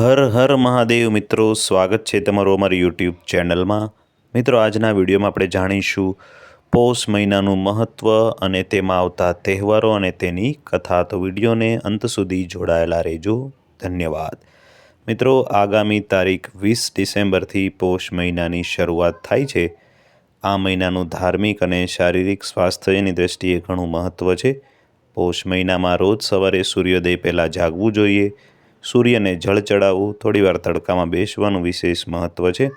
હર હર મહાદેવ મિત્રો, સ્વાગત છે તમારું અમારી યુટ્યુબ ચેનલમાં. મિત્રો, આજના વિડીયોમાં આપણે જાણીશું પૌષ મહિનાનું મહત્ત્વ અને તેમાં આવતા તહેવારો અને તેની કથા. તો વિડીયોને અંત સુધી જોડાયેલા રહેજો. ધન્યવાદ. મિત્રો, આગામી તારીખ વીસ ડિસેમ્બરથી પૌષ મહિનાની શરૂઆત થાય છે. આ મહિનાનું ધાર્મિક અને શારીરિક સ્વાસ્થ્યની દ્રષ્ટિએ ઘણું મહત્ત્વ છે. પૌષ મહિનામાં રોજ સવારે સૂર્યોદય પહેલાં જાગવું જોઈએ. સૂર્યને જળ ચડાવવું થોડીવાર તડકામાં બેસવાનું વિશેષ મહત્ત્વ છે.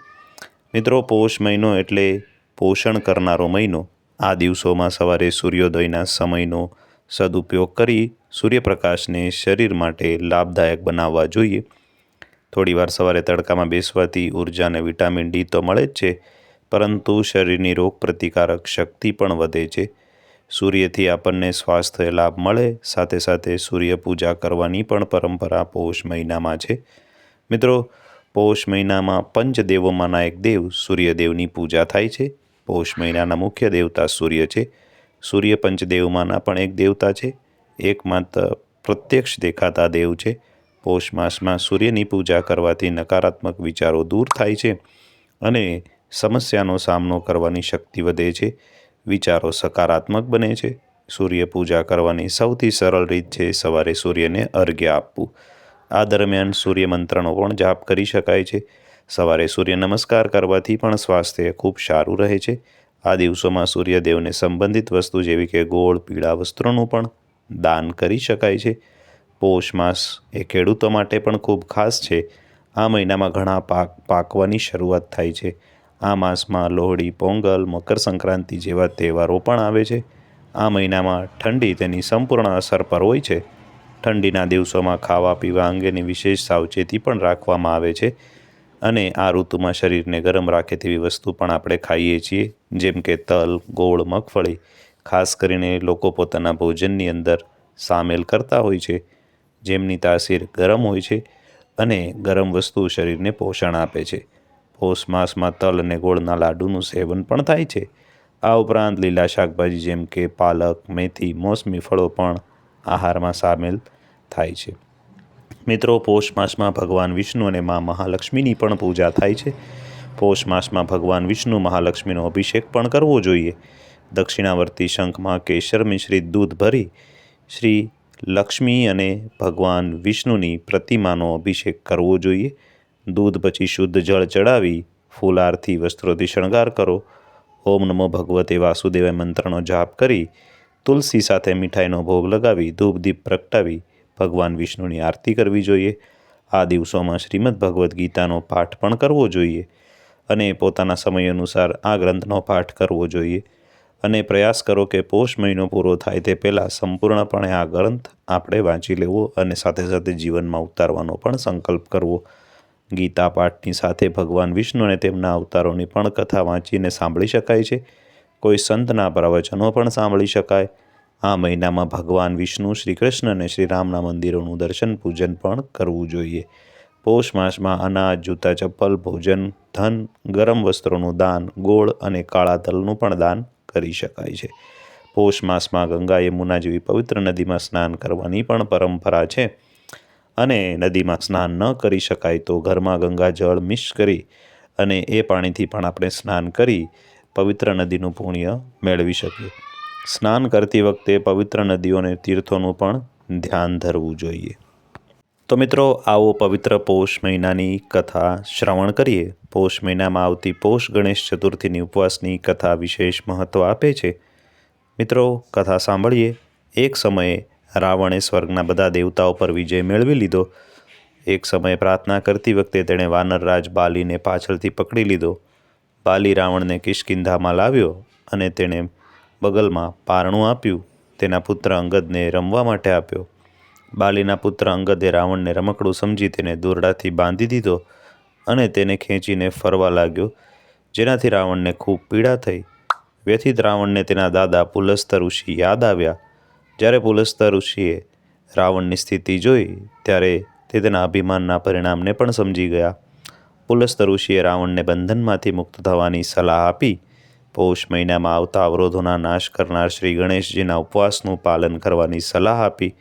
મિત્રો, પૌષ મહિનો એટલે પોષણ કરનારો મહિનો. આ દિવસોમાં સવારે સૂર્યોદયના સમયનો સદુપયોગ કરી સૂર્યપ્રકાશને શરીર માટે લાભદાયક બનાવવા જોઈએ. થોડીવાર સવારે તડકામાં બેસવાથી ઊર્જા અને વિટામિન ડી તો મળે જ છે, પરંતુ શરીરની રોગપ્રતિકારક શક્તિ પણ વધે છે. સૂર્યથી આપણને સ્વાસ્થ્ય લાભ મળે, સાથે સાથે સૂર્ય પૂજા કરવાની પણ પરંપરા પૌષ મહિનામાં છે. મિત્રો, પૌષ મહિનામાં પંચદેવોમાંના એક દેવ સૂર્યદેવની પૂજા થાય છે. પૌષ મહિનાના મુખ્ય દેવતા સૂર્ય છે. સૂર્ય પંચદેવમાંના પણ એક દેવતા છે. એકમાત્ર પ્રત્યક્ષ દેખાતા દેવ છે. પૌષ માસમાં સૂર્યની પૂજા કરવાથી નકારાત્મક વિચારો દૂર થાય છે અને સમસ્યાનો સામનો કરવાની શક્તિ વધે છે. વિચારો સકારાત્મક બને છે. સૂર્ય પૂજા કરવાની સૌથી સરળ રીત છે સવારે સૂર્યને અર્ઘ્ય આપવું. આ દરમિયાન સૂર્ય મંત્રનો પણ જાપ કરી શકાય છે. સવારે સૂર્ય નમસ્કાર કરવાથી પણ સ્વાસ્થ્ય ખૂબ સારું રહે છે. આ દિવસોમાં સૂર્યદેવને સંબંધિત વસ્તુ જેવી કે ગોળ, પીળા વસ્ત્રોનું પણ દાન કરી શકાય છે. પોષ માસ એ ખેડૂતો માટે પણ ખૂબ ખાસ છે. આ મહિનામાં ઘણા પાક પાકવાની શરૂઆત થાય છે. આ માસમાં લોહડી, પોંગલ, મકર સંક્રાંતિ જેવા તહેવારો પણ આવે છે. આ મહિનામાં ઠંડી તેની સંપૂર્ણ અસર પર હોય છે. ઠંડીના દિવસોમાં ખાવા પીવા અંગેની વિશેષ સાવચેતી પણ રાખવામાં આવે છે અને આ ઋતુમાં શરીરને ગરમ રાખે તેવી વસ્તુ પણ આપણે ખાઈએ છીએ, જેમ કે તલ, ગોળ, મગફળી. ખાસ કરીને લોકો પોતાના ભોજનની અંદર સામેલ કરતા હોય છે, જેમની તાસીર ગરમ હોય છે અને ગરમ વસ્તુ શરીરને પોષણ આપે છે. પૌષ તલ અને ગોળના લાડુનું સેવન પણ થાય છે. આ ઉપરાંત લીલા શાકભાજી જેમ કે પાલક, મેથી, મોસમી ફળો પણ આહારમાં સામેલ થાય છે. મિત્રો પૌષ માસમાં ભગવાન વિષ્ણુ અને મા મહાલક્ષ્મીની પણ પૂજા થાય છે. પૌષ માસમાં ભગવાન વિષ્ણુ મહાલક્ષ્મીનો અભિષેક પણ કરવો જોઈએ. દક્ષિણાવર્તી શંખમાં કેસર મિશ્રિત દૂધ ભરી શ્રી લક્ષ્મી અને ભગવાન વિષ્ણુની પ્રતિમાનો અભિષેક કરવો જોઈએ. દૂધ પછી શુદ્ધ જળ ચડાવી, ફૂલારથી વસ્ત્રોથી શણગાર કરો. ઓમ નમો ભગવતે વાસુદેવાય મંત્રનો જાપ કરી, તુલસી સાથે મીઠાઈનો ભોગ લગાવી ધૂપ દીપ પ્રગટાવી, ભગવાન વિષ્ણુની આરતી કરવી જોઈએ. આ દિવસોમાં શ્રીમદ ભગવદ્ ગીતાનો પાઠ પણ કરવો જોઈએ અને પોતાના સમય અનુસાર આ ગ્રંથનો પાઠ કરવો જોઈએ. અને પ્રયાસ કરો કે પોષ મહિનો પૂરો થાય તે પહેલાં સંપૂર્ણપણે આ ગ્રંથ આપણે વાંચી લેવો અને સાથે સાથે જીવનમાં ઉતારવાનો પણ સંકલ્પ કરવો. ગીતા પાઠની સાથે ભગવાન વિષ્ણુ અને તેમના અવતારોની પણ કથા વાંચીને સાંભળી શકાય છે. કોઈ સંતના પ્રવચનો પણ સાંભળી શકાય. આ મહિનામાં ભગવાન વિષ્ણુ શ્રી કૃષ્ણ અને શ્રી રામના મંદિરોનું દર્શન પૂજન પણ કરવું જોઈએ. પૌષ માસમાં અનાજ, જૂતા ચપ્પલ, ભોજન, ધન, ગરમ વસ્ત્રોનું દાન, ગોળ અને કાળા તલનું પણ દાન કરી શકાય છે. પૌષ માસમાં ગંગા યમુના જેવી પવિત્ર નદીમાં સ્નાન કરવાની પણ પરંપરા છે. અને નદીમાં સ્નાન ન કરી શકાય તો ઘરમાં ગંગા જળ મિક્સ કરી અને એ પાણીથી પણ આપણે સ્નાન કરી પવિત્ર નદીનું પુણ્ય મેળવી શકીએ. સ્નાન કરતી વખતે પવિત્ર નદીઓ અને તીર્થોનું પણ ધ્યાન ધરવું જોઈએ. તો મિત્રો, આવો પવિત્ર પૌષ મહિનાની કથા શ્રવણ કરીએ. પૌષ મહિનામાં આવતી પૌષ ગણેશ ચતુર્થીની ઉપવાસની કથા વિશેષ મહત્ત્વ આપે છે. મિત્રો, કથા સાંભળીએ. એક સમયે રાવણે સ્વર્ગના બધા દેવતાઓ પર વિજય મેળવી લીધો. એક સમયે પ્રાર્થના કરતી વખતે તેણે વાનરરાજ બાલીને પાછળથી પકડી લીધો. બાલી રાવણને કિશ્કિંધામાં લાવ્યો અને તેણે બગલમાં પારણું આપ્યું, તેના પુત્ર અંગદને રમવા માટે આપ્યો. બાલીના પુત્ર અંગદે રાવણને રમકડું સમજી તેને દોરડાથી બાંધી દીધો અને તેને ખેંચીને ફરવા લાગ્યો, જેનાથી રાવણને ખૂબ પીડા થઈ. વ્યથિત રાવણને તેના દાદા પુલસ્ત ઋષિ યાદ આવ્યા. જ્યારે પુલસ્તર ઋષિએ રાવણની સ્થિતિ જોઈ, ત્યારે તે તેના અભિમાનના પરિણામને પણ સમજી ગયા. પુલસ્ત ઋષિએ રાવણને બંધનમાંથી મુક્ત થવાની સલાહ આપી. પૌષ મહિનામાં આવતા અવરોધોના નાશ કરનાર શ્રી ગણેશજીના ઉપવાસનું પાલન કરવાની સલાહ આપી.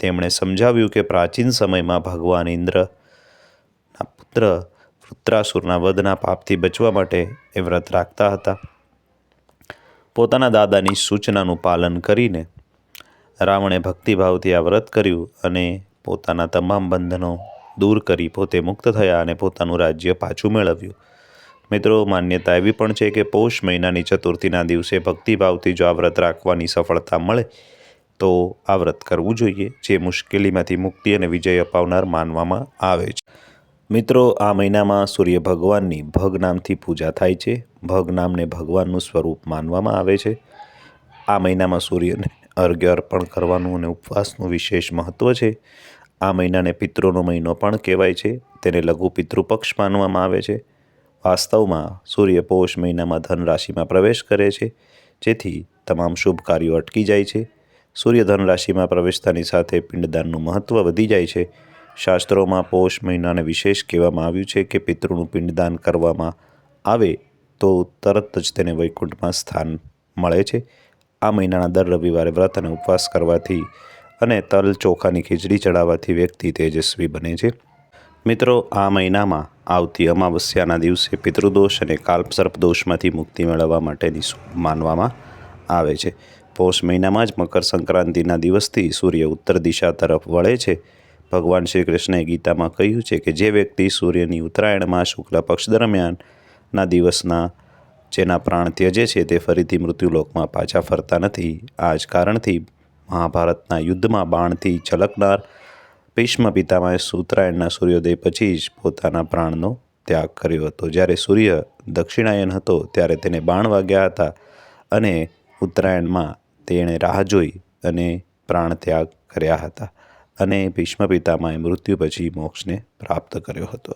તેમણે સમજાવ્યું કે પ્રાચીન સમયમાં ભગવાન ઇન્દ્રના પુત્ર વૃત્રાસુરના વધના પાપથી બચવા માટે એ વ્રત રાખતા હતા. પોતાના દાદાની સૂચનાનું પાલન કરીને રાવણે ભક્તિભાવથી આ વ્રત કર્યું અને પોતાના તમામ બંધનો દૂર કરી પોતે મુક્ત થયા અને પોતાનું રાજ્ય પાછું મેળવ્યું. મિત્રો, માન્યતા એવી પણ છે કે પૌષ મહિનાની ચતુર્થીના દિવસે ભક્તિભાવથી જો આ વ્રત રાખવાની સફળતા મળે, તો આ વ્રત કરવું જોઈએ, જે મુશ્કેલીમાંથી મુક્તિ અને વિજય અપાવનાર માનવામાં આવે છે. મિત્રો, આ મહિનામાં સૂર્ય ભગવાનની ભગ નામથી પૂજા થાય છે. ભગ નામને ભગવાનનું સ્વરૂપ માનવામાં આવે છે. આ મહિનામાં સૂર્યને અર્ઘ્ય અર્પણ કરવાનું અને ઉપવાસનું વિશેષ મહત્ત્વ છે. આ મહિનાને પિતૃનો મહિનો પણ કહેવાય છે. તેને લઘુ પિતૃપક્ષ માનવામાં આવે છે. વાસ્તવમાં સૂર્ય પોષ મહિનામાં ધન રાશિમાં પ્રવેશ કરે છે. જેથી તમામ શુભ કાર્યો અટકી જાય છે. સૂર્ય ધન રાશિમાં પ્રવેશતાની સાથે પિંડદાનનું મહત્ત્વ વધી જાય છે. શાસ્ત્રોમાં પોષ મહિનાને વિશેષ કહેવામાં આવ્યું છે કે પિતૃનું પિંડદાન કરવામાં આવે તો તરત જ તેને વૈકુંઠમાં સ્થાન મળે છે. આ મહિનાના દર રવિવારે વ્રત અને ઉપવાસ કરવાથી અને તલ ચોખાની ખીચડી ચડાવવાથી વ્યક્તિ તેજસ્વી બને છે. મિત્રો, આ મહિનામાં આવતી અમાવસ્યાના દિવસે પિતૃદોષ અને કાલ્પસર્પ દોષમાંથી મુક્તિ મેળવવા માટેની શુભ માનવામાં આવે છે. પૌષ મહિનામાં જ મકર સંક્રાંતિના દિવસથી સૂર્ય ઉત્તર દિશા તરફ વળે છે. ભગવાન શ્રી કૃષ્ણએ ગીતામાં કહ્યું છે કે જે વ્યક્તિ સૂર્યની ઉત્તરાયણમાં શુક્લ પક્ષ દરમિયાનના દિવસના જેના પ્રાણ ત્યજે છે તે ફરીથી મૃત્યુલોકમાં પાછા ફરતા નથી. આ જ કારણથી મહાભારતના યુદ્ધમાં બાણથી છલકનાર ભીષ્મ પિતામાએ ઉત્તરાયણના સૂર્યોદય પછી જ પોતાના પ્રાણનો ત્યાગ કર્યો હતો. જ્યારે સૂર્ય દક્ષિણાયન હતો ત્યારે તેને બાણ વાગ્યા હતા અને ઉત્તરાયણમાં તેણે રાહ જોઈ અને પ્રાણ ત્યાગ કર્યા હતા અને ભીષ્મ પિતામાએ મૃત્યુ પછી મોક્ષને પ્રાપ્ત કર્યો હતો.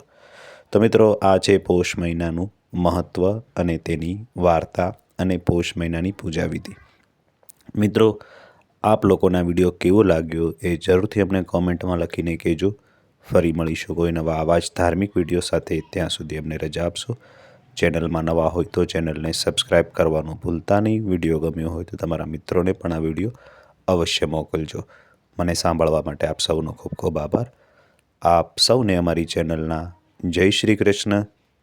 તો મિત્રો, આ છે પૌષ મહિનાનું મહત્ત્વ અને તેની વાર્તા અને પોષ મહિનાની પૂજા વિધિ. મિત્રો, આપ લોકોના વીડિયો કેવો લાગ્યો એ જરૂરથી અમને કોમેન્ટમાં લખીને કહેજો. ફરી મળીશું કોઈ નવા આવા જ ધાર્મિક વીડિયો સાથે. ત્યાં સુધી અમને રજા આપશો. ચેનલમાં નવા હોય તો ચેનલને સબસ્ક્રાઈબ કરવાનું ભૂલતા નહીં. વીડિયો ગમ્યો હોય તો તમારા મિત્રોને પણ આ વીડિયો અવશ્ય મોકલજો. મને સાંભળવા માટે આપ સૌનો ખૂબ ખૂબ આભાર. આપ સૌને અમારી ચેનલના જય શ્રી કૃષ્ણ.